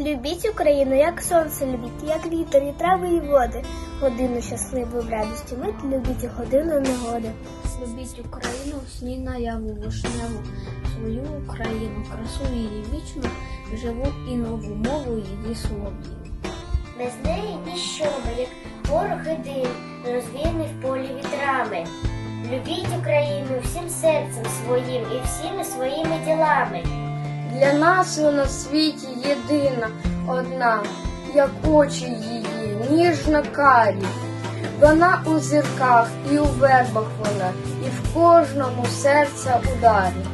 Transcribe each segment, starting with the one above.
Любіть Україну, як сонце любіть, як вітер, і трави, і води. Годину щасливу в радості мить, любіть і годину негоди. Любіть Україну, сні наяву вишневу, свою Україну, красу її вічну, живу і нову мову її солов'їну. Без неї ніщо, як ворог і дим, розвіяний в полі вітрами. Любіть Україну всім серцем своїм і всіми своїми ділами. Для нас вона в світі єдина, одна, як очі її, ніжно карі. Вона у зірках і у вербах вона, і в кожному серця ударі.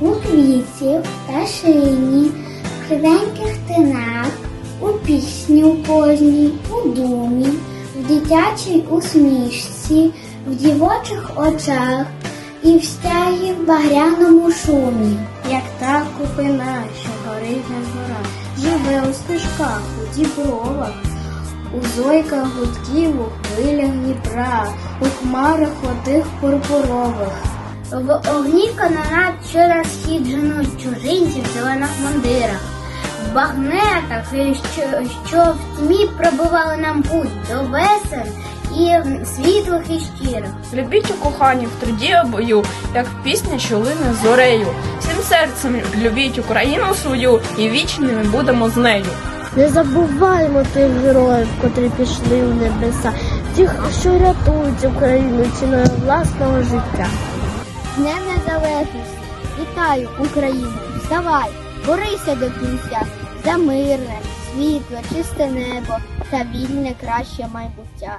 У квітів та шині, в кривеньких тинах, у пісні у кожній, у думі, в дитячій усмішці, в дівочих очах і в стягі в багряному шумі. Як та купина, що горить на горах, живе у стежках, у дібровах, у зойках гудків, у хвилях Дніпра, у хмарах отих пурпурових. В огні канонат щораз схід женуть чужинців в зелених мундирах, в багнетах, що, що в тьмі пробивали нам путь до весен і світлих і щирих. Любіть у коханні в труді обою, як пісня, що лине зорею. Всім серцем любіть Україну свою і вічними будемо з нею. Не забуваймо тих героїв, котрі пішли у небеса, тих, що рятують Україну ціною власного життя. Днем Незалежності! Вітаю, Україну! Вставай, борися до кінця за мирне, світле, чисте небо та вільне краще майбуття.